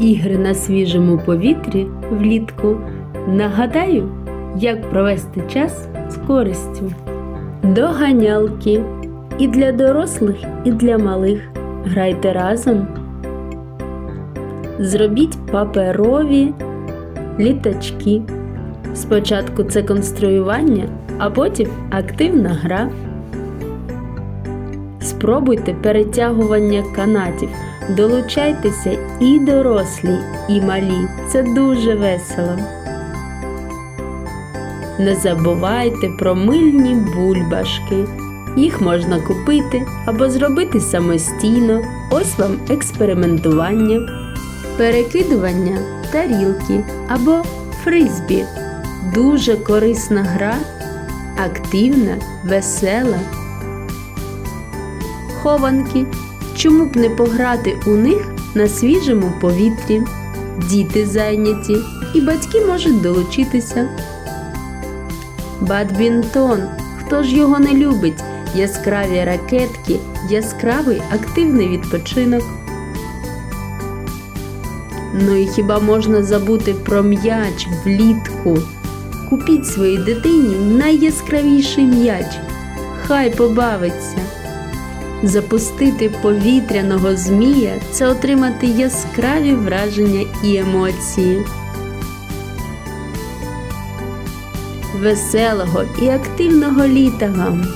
ігри на свіжому повітрі влітку. Нагадаю, як провести час з користю. Доганялки. І для дорослих, і для малих. Грайте разом. Зробіть паперові літачки. Спочатку це конструювання, а потім активна гра. Спробуйте перетягування канатів. Долучайтеся і дорослі, і малі. Це дуже весело. Не забувайте про мильні бульбашки. Їх можна купити або зробити самостійно. Ось вам експериментування, перекидування тарілки або фризбі. Дуже корисна гра, активна, весела. Хованки. Чому б не пограти у них на свіжому повітрі? Діти зайняті і батьки можуть долучитися. Бадмінтон. Хто ж його не любить? Яскраві ракетки, яскравий активний відпочинок. Ну і хіба можна забути про м'яч влітку? Купіть своїй дитині найяскравіший м'яч. Хай побавиться. Запустити повітряного змія це отримати яскраві враження і емоції. Веселого і активного літа вам!